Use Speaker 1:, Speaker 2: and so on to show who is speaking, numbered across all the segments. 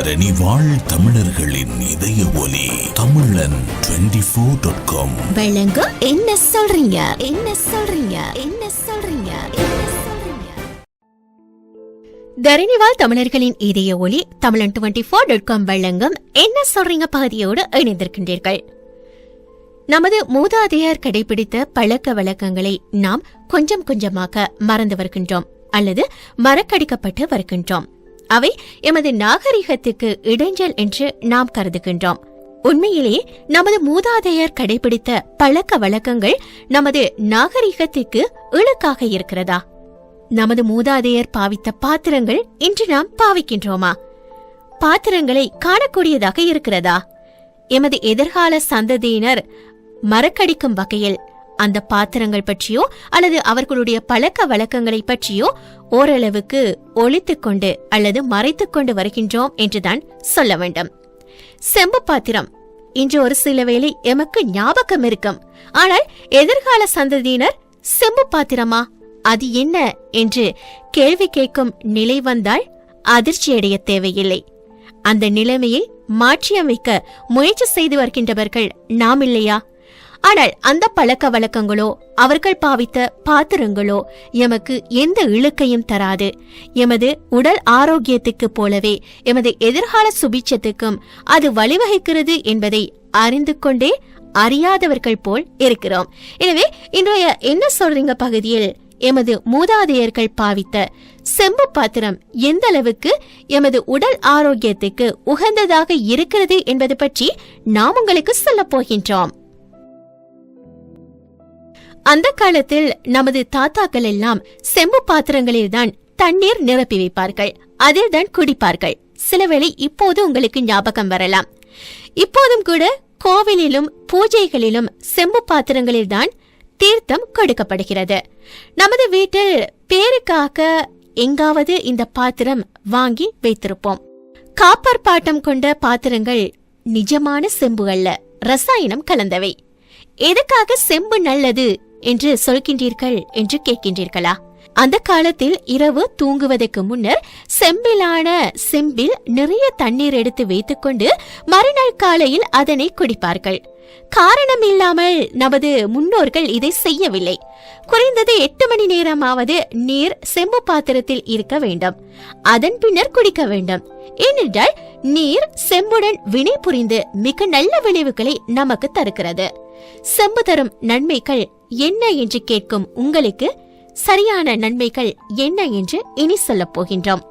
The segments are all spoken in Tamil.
Speaker 1: தரணி வாழ் தமிழர்களின் இதய ஒலி தமிழன் ஃபோர் டாட் காம்
Speaker 2: என்ன சொல்றீங்க? என்ன சொல்றீங்க? என்ன சொல்றீங்க? தரணிவால் தமிழர்களின் இதய ஒலி தமிழன் டுவெண்டி ஃபோர் டாட் காம் வழங்கும் என்ன சொல்றீங்க பகுதியோடு இணைந்திருக்கின்றீர்கள். நமது மூதாதையார் கடைபிடித்த பழக்க வழக்கங்களை நாம் கொஞ்சம் கொஞ்சமாக மறந்து வருகின்றோம் அல்லது மறக்கடிக்கப்பட்டு வருகின்றோம். அவை எமது நாகரிகத்துக்கு இடைஞ்சல் என்று நாம் கருதுகின்றோம். உண்மையிலேயே நமது மூதாதையர் கடைபிடித்த பழக்க வழக்கங்கள் நமது நாகரிகத்திற்கு இழுக்காக இருக்கிறதா? நமது மூதாதையர் பாவித்த பாத்திரங்கள் இன்று நாம் பாவிக்கின்றோமா? பாத்திரங்களை காணக்கூடியதாக இருக்கிறதா? எமது எதிர்கால சந்ததியினர் மறக்கடிக்கும் வகையில் அந்த பாத்திரங்கள் பற்றியோ அல்லது அவர்களுடைய பழக்க வழக்கங்களை பற்றியோ ஓரளவுக்கு ஒழித்துக்கொண்டு அல்லது மறைத்துக்கொண்டு வருகின்றோம் என்றுதான் சொல்ல வேண்டும். செம்பு பாத்திரம். இன்று ஒரு சில வேளை எமக்கு ஞாபகம் இருக்கும். ஆனால் எதிர்கால சந்ததியினர் செம்பு பாத்திரமா? அது என்ன என்று கேள்வி கேட்கும் நிலை வந்தால் அதிர்ச்சியடைய தேவையில்லை. அந்த நிலைமையை மாற்றியமைக்க முயற்சி செய்து வருகின்றவர்கள் நாம் இல்லையா? ஆனால் அந்த பழக்க வழக்கங்களோ அவர்கள் பாவித்த பாத்திரங்களோ எமக்கு எந்த இழுக்கையும் தராது. எமது உடல் ஆரோக்கியத்துக்கு போலவே எமது எதிர்கால சுபிட்சத்துக்கும் அது வழிவகுக்கிறது என்பதை அறிந்து கொண்டே அறியாதவர்கள் போல் இருக்கிறோம். எனவே இன்றைய என்ன சொல்றீங்க பகுதியில் எமது மூதாதையர்கள் பாவித்த செம்பு பாத்திரம் எந்த அளவுக்கு எமது உடல் ஆரோக்கியத்துக்கு உகந்ததாக இருக்கிறது என்பது பற்றி நாம் உங்களுக்கு சொல்லப் போகின்றோம். அந்த காலத்தில் நமது தாத்தாக்கள் எல்லாம் செம்பு பாத்திரங்களில்தான் தண்ணீர் நிரப்பி வைப்பார்கள். அதில் தான் குடிப்பார்கள். சிலவேளை இப்போது உங்களுக்கு ஞாபகம் வரலாம். இப்போதும் கூட கோவிலிலும் பூஜைகளிலும் செம்பு பாத்திரங்களில்தான் தீர்த்தம் கொடுக்கப்படுகிறது. நமது வீட்டில் பேருக்காக எங்காவது இந்த பாத்திரம் வாங்கி வைத்திருப்போம். காப்பர் பாட்டம் கொண்ட பாத்திரங்கள் நிஜமான செம்பு அல்ல ரசாயனம் கலந்தவை. எதுக்காக செம்பு நல்லது என்று சொல்கின்றீர்கள் என்று கேட்கின்றீர்களா? அந்த காலத்தில் இரவு தூங்குவதற்கு முன்னர் செம்பிலான செம்பில் நிறைய தண்ணீர் எடுத்து வைத்துக்கொண்டு மறுநாள் காலையில் அதனை குடிப்பார்கள். காரணம் இல்லாமல் நமது முன்னோர்கள் இதை செய்யவில்லை. குறைந்தது எட்டு மணி நேரமாவது நீர் செம்பு பாத்திரத்தில் இருக்க வேண்டும். அதன் பின்னர் குடிக்க வேண்டும். ஏனென்றால் நீர் செம்புடன் வினை புரிந்து மிக நல்ல விளைவுகளை நமக்கு தருகிறது. செம்பு தரும் நன்மைகள் என்ன என்று கேட்கும் உங்களுக்கு சரியான நன்மைகள் என்ன என்று இனி சொல்லப் போகின்றோம்.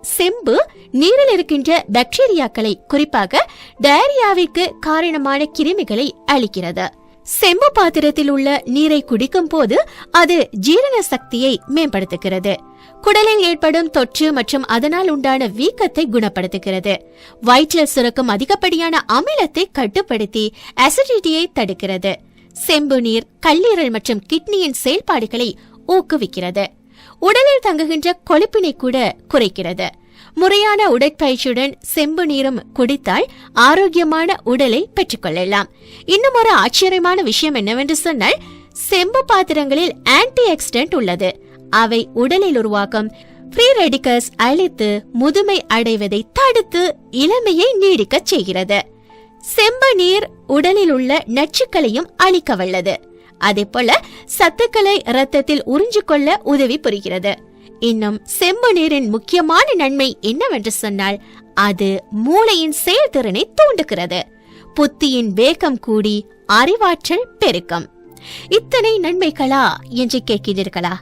Speaker 2: செம்பு நீரில் இருக்கின்ற பாக்டீரியாக்களை குறிப்பாக டயரியாவிற்கு காரணமான கிருமிகளை அளிக்கிறது. செம்பு பாத்திரத்தில் உள்ள நீரை குடிக்கும் போது அது ஜீரண சக்தியை மேம்படுத்துகிறது. குடலில் ஏற்படும் தொற்று மற்றும் அதனால் உண்டான வீக்கத்தை குணப்படுத்துகிறது. வயிற்றில் சுரக்கும் அதிகப்படியான அமிலத்தை கட்டுப்படுத்தி அசிடிட்டியை தடுக்கிறது. செம்பு நீர் கல்லீரல் மற்றும் கிட்னியின் செயல்பாடுகளை ஊக்குவிக்கிறது. உடலில் தங்குகின்ற கொழுப்பினை கூட குறைக்கிறது. முறையான உடற்பயிற்சியுடன் செம்பு நீரும் குடித்தால் ஆரோக்கியமான உடலை பெற்றுக்கொள்ளலாம். இன்னும் ஒரு ஆச்சரியமான விஷயம் என்னவென்று சொன்னால் செம்பு பாத்திரங்களில் ஆன்டி ஆக்சிடென்ட் உள்ளது. அவை உடலில் உருவாக்கும் ஃப்ரீ ரெடிகல்ஸ் அழித்து முதுமை அடைவதை தடுத்து இளமையை நீடிக்கச் செய்கிறது. செம்பு நீர் உடலில் உள்ள நச்சுக்களையும் அழிக்க வல்லது. அதே போல சத்துக்களை இரத்தத்தில் உறிஞ்சிக்கொள்ள உதவி புரிகிறது. இன்னும் செம்பு நீரின் முக்கியமான நன்மை என்னவென்று சொன்னால் அது மூளையின் செயல்திறனை தூண்டுகிறது. புத்தியின் வேகம் கூடி அறிவாற்றல் பெருக்கம். இத்தனை நன்மைகளா என்று கேட்கிறீர்களா?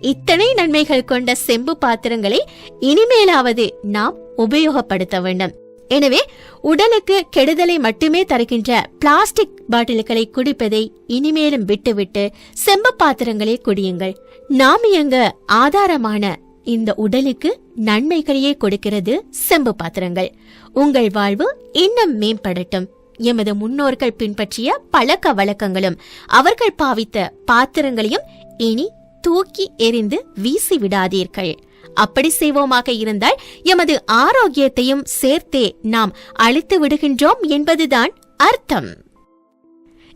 Speaker 2: இத்தனை நன்மைகள் கொண்ட செம்பு பாத்திரங்களை இனிமேலாவது நாம் உபயோகப்படுத்த வேண்டும். எனவே உடலுக்கு கெடுதலை மட்டுமே தருகின்ற பிளாஸ்டிக் பாட்டில்களை குடிப்பதை இனிமேலும் விட்டுவிட்டு செம்ப பாத்திரங்களே குடியுங்கள். நாம் எங்க ஆதாரமான இந்த உடலுக்கு நன்மைகளையே கொடுக்கிறது செம்பு பாத்திரங்கள். உங்கள் வாழ்வு இன்னும் மேம்படட்டும். எமது முன்னோர்கள் பின்பற்றிய பழக்க வழக்கங்களும் அவர்கள் பாவித்த பாத்திரங்களையும் இனி தூக்கி எறிந்து வீசி விடாதீர்கள் அப்படி செய்வோமாக இருந்தால் எமது ஆரோக்கியத்தையும் சேர்த்தே நாம் அழித்து விடுகின்றோம் என்பதுதான் அர்த்தம்.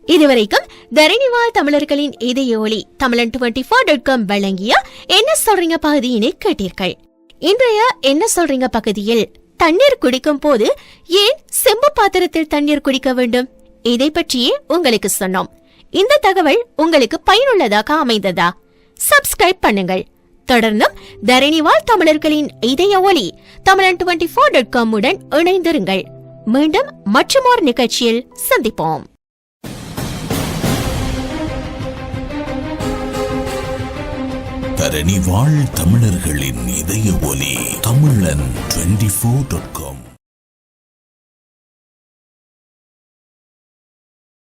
Speaker 2: இதுவரைக்கும் தரணிவால் தமிழர்களின் இதய தமிழன் டுவெண்ட்டி ஃபோர் டாட் காம் வழங்கிய என்ன சொல்றீங்க பகுதியினை கேட்டீர்கள். இன்றைய என்ன சொல்றீங்க பகுதியில் தண்ணீர் குடிக்கும் போது ஏன் செம்பு பாத்திரத்தில் தண்ணீர் குடிக்க வேண்டும்? இதை பற்றியே உங்களுக்கு சொன்னோம். இந்த தகவல் உங்களுக்கு பயனுள்ளதாக அமைந்ததா? சப்ஸ்கிரைப் பண்ணுங்கள். தொடர்ந்தும் தரணிவால் தமிழர்களின் இதய ஒலி தமிழன் டுவெண்டி ஃபோர் டாட் காம் உடன் இணைந்திருங்கள். மீண்டும் மற்றுமோர் நிகழ்ச்சியில் சந்திப்போம்.
Speaker 1: தரணி வாழ் தமிழர்களின் இதய ஒலி தமிழன் டுவெண்டி ஃபோர் டாட் காம்